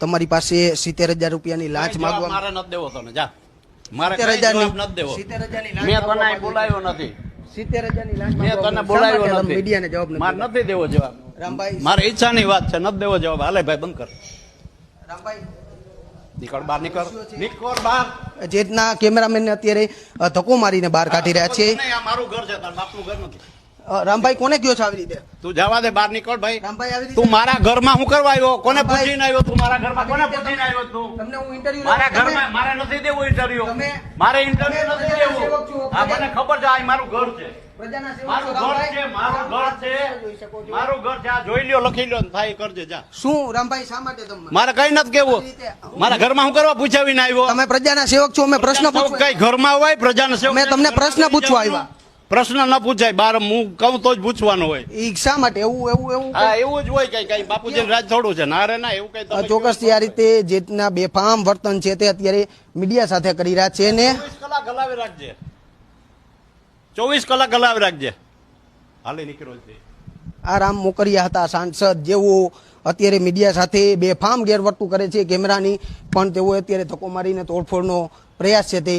તમારી પાસે સિત્તેર હજાર રૂપિયાની લાંચ માગવા મારે નથી દેવો તમે જા. મારે સિત્તેર હજારની નથી દેવો. સિત્તેર હજારની મેં તને બોલાવ્યો નથી. સિત્તેર હજારની લાંચ મેં તને બોલાવ્યો નથી. મીડિયાને જવાબ મારે નથી દેવો જવાબ. રામભાઈ મારે ઈચ્છાની વાત છે નથી દેવો જવાબ. હાલે ભાઈ બંધ કર. રામભાઈ નીકળ બહાર નીકળ. નીકળ બહાર. જે રીતના અત્યારે ધક્કો મારીને બહાર કાઢી રહ્યા છે. મારું ઘર છે તારા બાપનું ઘર નથી. રામભાઈ કોને કયો છો આવી રીતે? તું જવા દે બહાર નીકળ ભાઈ. રામભાઈ આવી રીતે? તું મારા ઘરમાં હું કરવા આવ્યો? કોને. પૂછીને આવ્યો તું? મારા ઘરમાં કોને પૂછીને આવ્યો તું? તમને હું ઇન્ટરવ્યુ મારા ઘરમાં મારે નથી દેવું ઇન્ટરવ્યુ મારે ઇન્ટરવ્યુ નથી દેવું. હા મને ખબર છે આ મારું ઘર છે. મારું કઈ નથી કેવું મારા ઘરમાં હું કરવા પૂછાવીને આવ્યો? તમે પ્રજાના સેવક છો અમે પ્રશ્ન કઈ ઘરમાં હોય પ્રજાના સેવક મેં તમને પ્રશ્ન પૂછવા આવ્યા. પ્રશ્ન ન પૂછાય બાર હું કહું તો જ પૂછવાનો હોય. ઈચ્છા માટે? એવું એવું એવું હા એવું જ હોય કઈ કઈ બાપુજી રાજ થોડું છે. ના રે ના એવું કઈ અ, ચોક્કસથી આ રીતે જેટના બેફામ વર્તન છે તે અત્યારે મીડિયા સાથે કરી રહ્યા છે ને કલાક હલાવી રાખજે. ચોવીસ કલાક હલાવી રાખજે. હાલે નીકળો છે આ રામ મોકરિયા હતા સાંસદ જેઓ અત્યારે મીડિયા સાથે બેફામ ગેરવર્તું કરે છે કેમેરાની પણ તેઓ અત્યારે ધક્કો મારીને તોડફોડનો પ્રયાસ છે તે